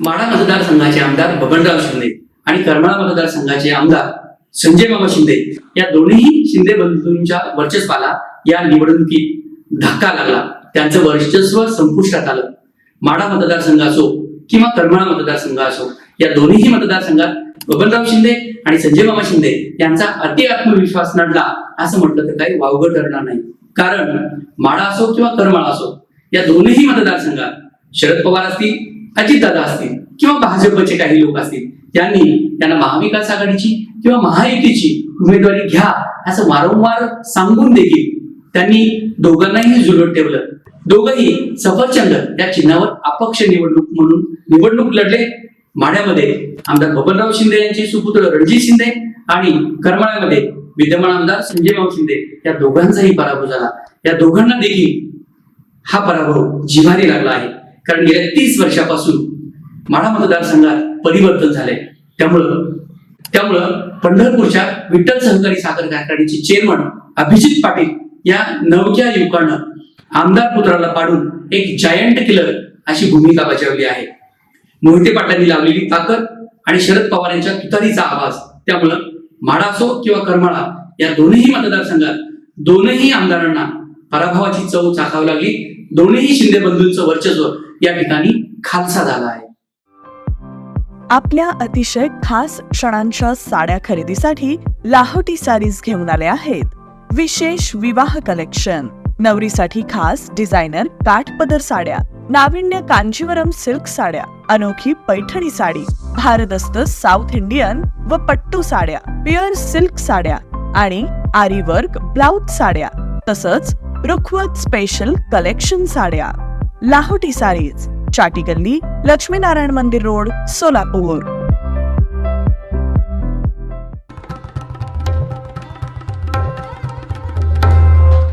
माढा मतदारसंघाचे आमदार बबनराव शिंदे आणि करमाळा मतदारसंघाचे आमदार संजय बाबा शिंदे या दोन्ही शिंदे बंधूंच्या वर्चस्वाला या निवडणुकीत धक्का लागला. त्यांचं वर्चस्व संपुष्टात आलं. माढा मतदारसंघ असो किंवा करमाळा मतदारसंघ असो या दोन्हीही मतदारसंघात बबनराव शिंदे आणि संजय बाबा शिंदे यांचा अति आत्मविश्वास नडला असं म्हटलं तर काही वावगं ठरणार नाही. कारण माढा असो किंवा करमाळा असो या दोन्ही मतदारसंघात शरद पवार असतील अजितदादा असतील किंवा भाजपचे काही लोक असतील त्यांनी त्यांना महाविकास आघाडीची किंवा महायुतीची उमेदवारी घ्या असं वारंवार सांगून देखील त्यांनी दोघांनाही जुलत ठेवलं. दोघंही सफरचंद या चिन्हावर अपक्ष निवडणूक म्हणून निवडणूक लढले. माढ्यामध्ये आमदार बबनराव शिंदे यांचे सुपुत्र रणजित शिंदे आणि करमाळ्यामध्ये विद्यमान आमदार संजयराव शिंदे या दोघांचाही पराभव झाला. या दोघांना देखील हा पराभव जिव्हारी लागला आहे. कारण गेल्या तीस वर्षापासून माढा मतदारसंघात परिवर्तन झालंय. त्यामुळं त्यामुळं पंढरपूरच्या विठ्ठल सहकारी साखर कारखान्याचे चेअरमन अभिजित पाटील या नवक्या युवकानं आमदार पुत्राला पाडून एक जायंट किलर अशी भूमिका बजावली आहे. मोहिते पाटलांनी लावलेली ताकद आणि शरद पवार यांच्या तुतारीचा आवाज त्यामुळं माडासो किंवा करमाळा या दोनही मतदारसंघात दोनही आमदारांना पराभवाची चव चाखावी लागली. दोन्ही शिंदे बंधूंचं वर्चस्व या ठिकाणी खालसा झाला आहे. आपल्या अतिशय खास क्षणांच्या साड्या खरेदीसाठी लाहोटी साडीज घेऊन आले आहेत. विशेष विवाह कलेक्शन नवरीसाठी खास डिझायनर काठपदर साड्या नाविन्य कांजीवरम सिल्क साड्या अनोखी पैठणी साडी भारदस्त साऊथ इंडियन व पट्टू साड्या प्युअर सिल्क साड्या आणि आरी वर्क ब्लाउज साड्या तसंच रुखवत स्पेशल कलेक्शन साड्या. लाहोटी सारीज चाटी गल्ली लक्ष्मीनारायण मंदिर रोड सोलापूर.